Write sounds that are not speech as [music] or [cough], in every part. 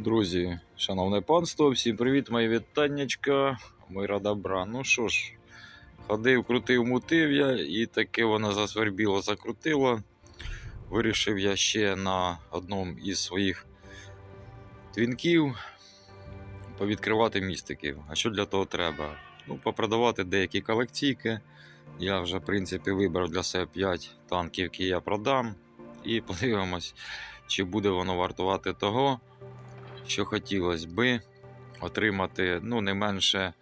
Друзі, шановне панство, всім привіт, мої вітаннячка, мира добра. Ну що ж, ходив, крутив, мутив я, і таке воно засвербіло, закрутило. Вирішив я ще на одному із своїх твінків повідкривати містиків. А що для того треба? Ну, попродавати деякі колекційки. Я вже, в принципі, вибрав для себе 5 танків, які я продам. І [laughs] подивимось, чи буде воно вартувати того що хотілося би отримати ну, не менше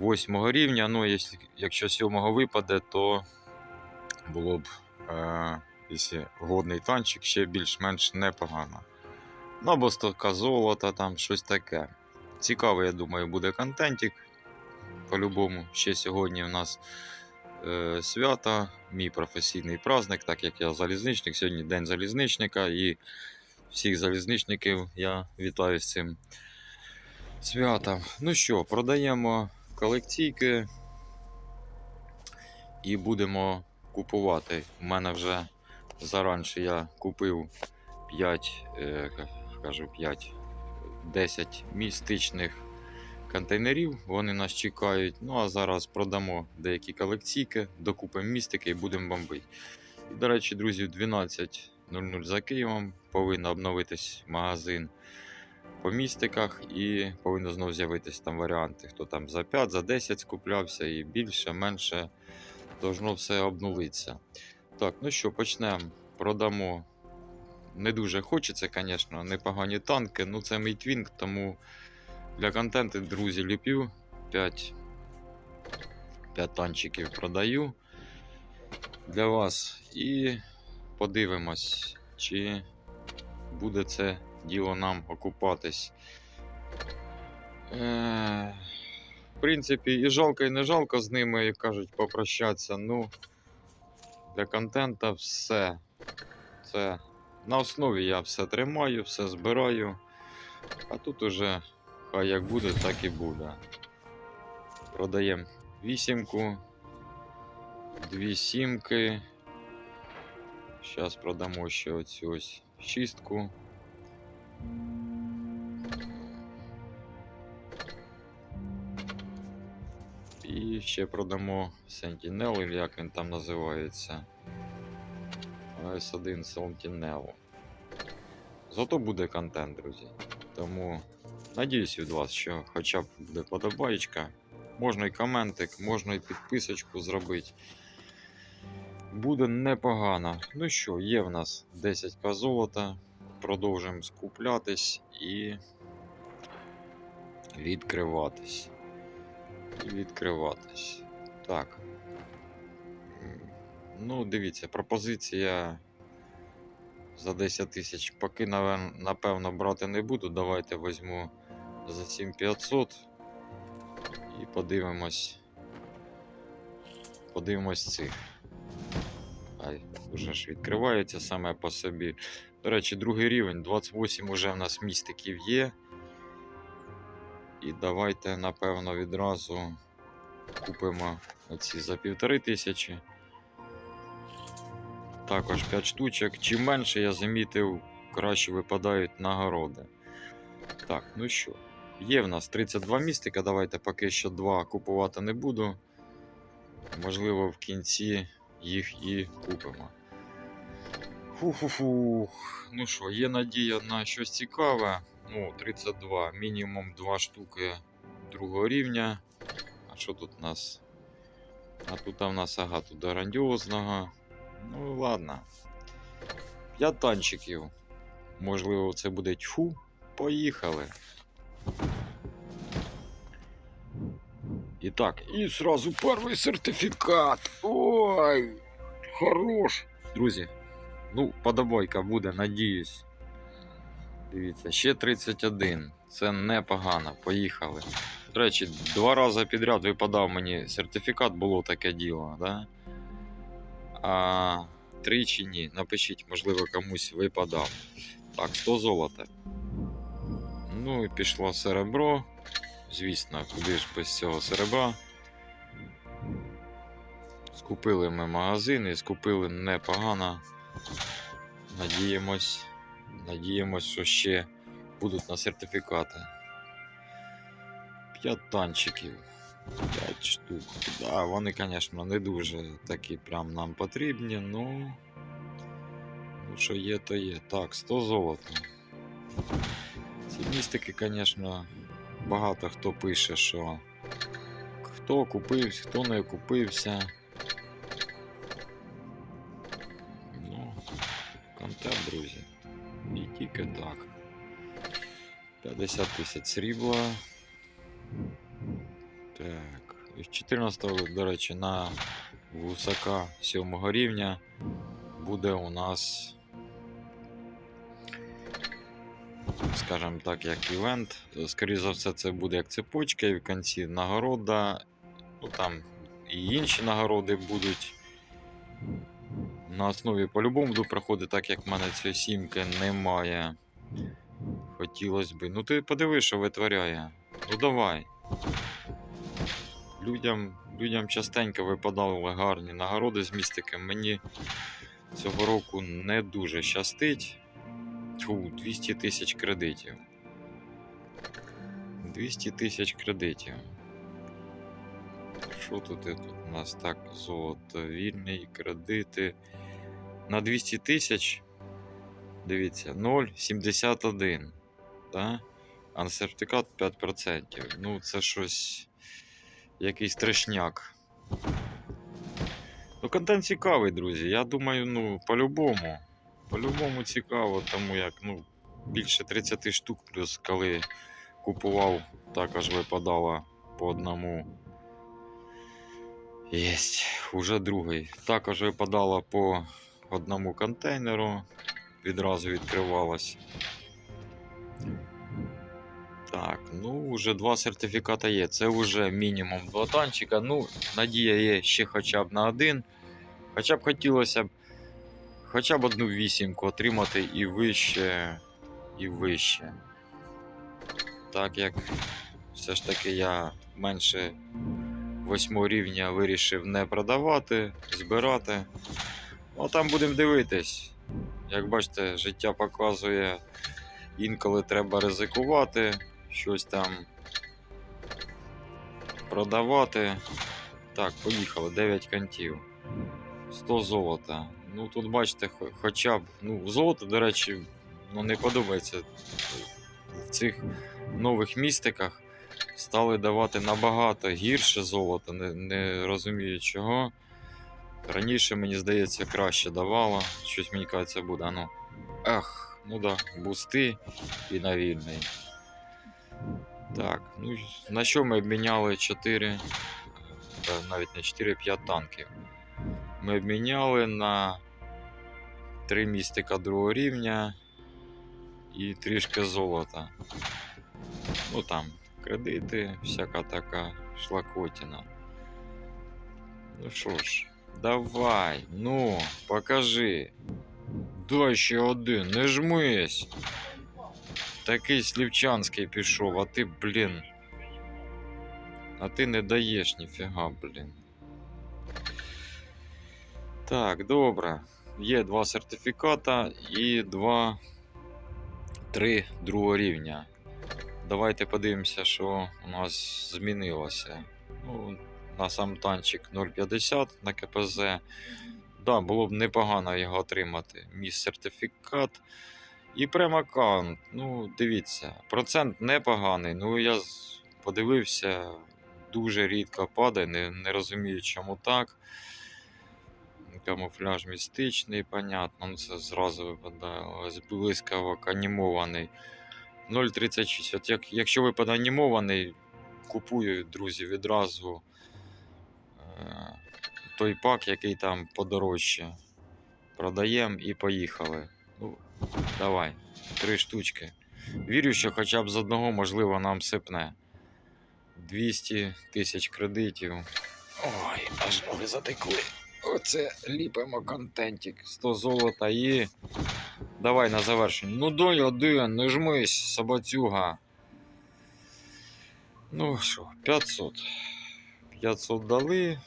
8 рівня. Ну, якщо- якщо 7 випаде, то було б, е, годний танчик, ще більш-менш непогано. Ну, або стовка золота, там щось таке. Цікавий, я думаю, буде контентик. По-любому, ще сьогодні в нас е, свято, мій професійний праздник, так як я залізничник. Сьогодні день залізничника і всіх залізничників я вітаю з цим святом. Ну що, продаємо колекційки і будемо купувати. У мене вже заранше я купив 5, е, кажу, 5, 10 містичних контейнерів, вони нас чекають. Ну а зараз продамо деякі колекційки, докупимо містики і будемо бомбити. І, до речі, друзі, 12 0,0 за Києвом, повинен обновитись магазин по містиках і повинно знову з'явитися там варіанти, хто там за 5, за 10 скуплявся і більше, менше. Должно все обнулиться. Так, ну що, почнемо. Продамо. Не дуже хочеться, звісно, непогані танки. Ну це мій твінг, тому для контенту, друзі, ліпів 5 5 танчиків продаю для вас. І подивимось, чи буде це діло нам окупатись. Е, в принципі, і жалко, і не жалко з ними, як кажуть, попрощатися. Ну, для контента все. Це на основі я все тримаю, все збираю. А тут уже хай як буде, так і буде. Продаємо вісімку, дві сімки. Зараз продамо ще оцю ось шістку. І ще продамо Sentinel, як він там називається. S1 Sentinel. Зато буде контент, друзі. Тому надіюсь від вас, що хоча б буде подобаєчка. Можна і коментик, можна і підписочку зробити. Буде непогано. Ну що, є в нас 10к золота. Продовжуємо скуплятись і відкриватись. І відкриватись. Так. Ну, дивіться, пропозиція за 10 тисяч. Поки, напевно, брати не буду. Давайте візьму за 7500 і подивимось. Подивимось цих. Вже ж відкривається саме по собі. До речі, другий рівень, 28 уже в нас містиків є. І давайте, напевно, відразу купимо оці за півтори тисячі. Також 5 штучок. Чим менше я замітив, краще випадають нагороди. Так, ну що, є в нас 32 містика. Давайте поки що 2 купувати не буду. Можливо, в кінці їх і купимо. Фу-фу-фу. Ну що, є надія на щось цікаве. Ну, 32, мінімум 2 штуки другого рівня. А що тут у нас? А тут у нас ага, тут грандіозного. Ну ладно. 5 танчиків. Можливо, це буде тьфу. Поїхали. І так, і сразу перший сертифікат. Ой, хорош. Друзі, ну, подобайка буде, надіюсь. Дивіться, ще 31. Це непогано. Поїхали. До речі, два рази підряд випадав мені сертифікат, було таке діло, да? А тричі ні. Напишіть, можливо, комусь випадав. Так, 100 золота. Ну і пішло серебро. Звісно, куди ж без цього серебра. Скупили ми магазини, скупили непогано. Надіємось, надіємось, що ще будуть на сертифікати. 5 танчиків. 5 штук. Да, вони, звісно, не дуже такі прям нам потрібні, ну. Ну, що є, то є. Так, 100 золота. Ці містики, звісно, багато хто пише, що хто купився, хто не купився. Тільки так. 50 тисяч срібла. Так. І з 14, до речі, на висока 7 рівня буде у нас, скажімо так, як івент. Скоріше за все, це буде як цепочка, і в кінці нагорода. Ну там і інші нагороди будуть. На основі по-любому буду проходити, так як в мене цієї сімки немає. Хотілося би. Ну ти подиви, що витворяє. Ну давай. Людям, людям частенько випадали гарні нагороди з містики. Мені цього року не дуже щастить. Тьфу, 200 тисяч кредитів. 200 тисяч кредитів. Що тут, тут у нас так? Золото, вільний, кредити. На 200 тисяч. Дивіться, 0,71. Да? А на сертифікат 5%. Ну, це щось. Якийсь трешняк. Ну, контент цікавий, друзі. Я думаю, ну, по-любому. По-любому цікаво, тому як, ну, більше 30 штук, плюс коли купував, також випадало по одному. Єсть, уже другий. Також випадало по одному контейнеру, відразу відкривалось. Так, ну вже два сертифіката є. Це вже мінімум два танчика. Ну, надія є ще хоча б на один. Хоча б хотілося б хоча б одну вісімку отримати і вище, і вище. Так як все ж таки я менше восьмого рівня вирішив не продавати, збирати. Ну, там будемо дивитись. Як бачите, життя показує, інколи треба ризикувати, щось там продавати. Так, поїхали, 9 кантів. 100 золота. Ну тут бачите, хоча б. Ну, золото, до речі, ну, не подобається. В цих нових містиках стали давати набагато гірше золото, не, не розумію чого. Раніше, мені здається, краще давало. Щось мені кажеться буде. Ну. Ах, ну да, бусти і на вільний. Так, ну на що ми обміняли 4, та навіть не 4, 5 танків. Ми обміняли на 3 містика другого рівня і трішки золота. Ну там, кредити, всяка така шлакотіна. Ну що ж, давай, ну, покажи. Дай ще один, не жмись. Такий слівчанський пішов, а ти, блін. А ти не даєш ніфіга, блін. Так, добре. Є два сертифіката і два. Три другого рівня. Давайте подивимося, що у нас змінилося. Ну, на сам танчик 0,50 на КПЗ. Да, було б непогано його отримати. Мій сертифікат. І прем-аккаунт. Ну, дивіться, процент непоганий. Ну, я подивився, дуже рідко падає, не, не розумію, чому так. Камуфляж містичний, понятно, ну це зразу випадає. Ось блискавок анімований. 0,36. От як, якщо випадає анімований, купую, друзі, відразу той пак, який там подорожче. Продаємо і поїхали. Ну, давай, три штучки. Вірю, що хоча б з одного, можливо, нам сипне. 200 тисяч кредитів. Ой, аж ноги затекли. Оце ліпимо контентик. 100 золота і. Давай на завершення. Ну дай один, не жмись, собацюга. Ну що, 500. 500 дали.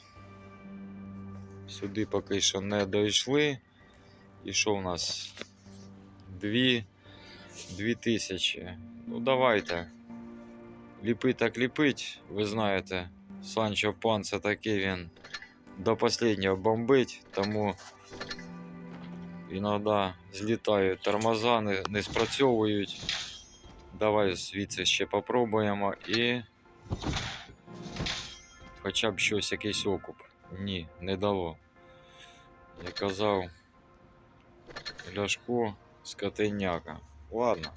Сюди поки що не дійшли. І що у нас? Дві. Дві тисячі. Ну давайте. Ліпить так ліпить, ви знаєте, Санчо Пан це такий він до останнього бомбить, тому іноді злітають тормоза, не, не спрацьовують. Давай звідси ще попробуємо і. Хоча б щось якийсь окуп. Ні, не дало. Я казав. Ляшко скотиняка. Ладно.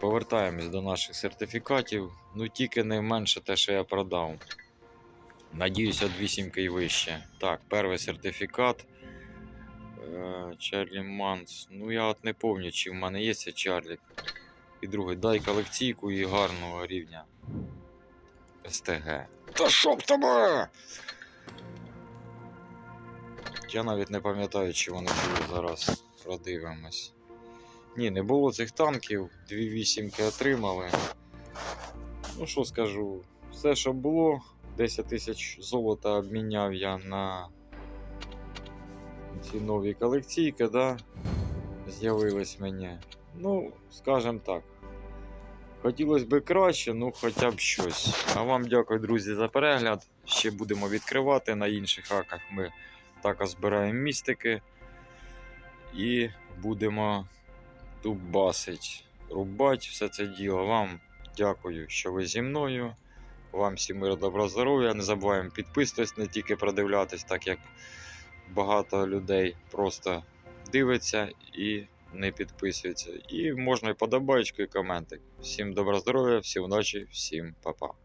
Повертаємось до наших сертифікатів. Ну тільки не менше те, що я продав. Надіюсь, від вісімки і вище. Так, перший сертифікат. Е, Чарлі Манс. Ну я от не пам'ятаю, чи в мене є цей Чарлі. І другий, дай колекційку і гарного рівня. СТГ. Та щоб тебе! Я навіть не пам'ятаю, чи вони були зараз. Продивимось. Ні, не було цих танків. Дві вісімки отримали. Ну що скажу, все, що було, 10 тисяч золота обміняв я на ці нові колекційки, да? З'явились мені. Ну, скажем так. Хотілося б краще, ну хоча б щось. А вам дякую, друзі, за перегляд. Ще будемо відкривати на інших аках. Ми також збираємо містики і будемо тубасить, рубать все це діло. Вам дякую, що ви зі мною. Вам всім миру, добра, здоров'я. Не забуваємо підписуватись, не тільки продивлятись, так як багато людей просто дивиться і не підписується. І можна і подобаєчку, і коменти. Всім добра здоров'я, всім удачі, всім па-па.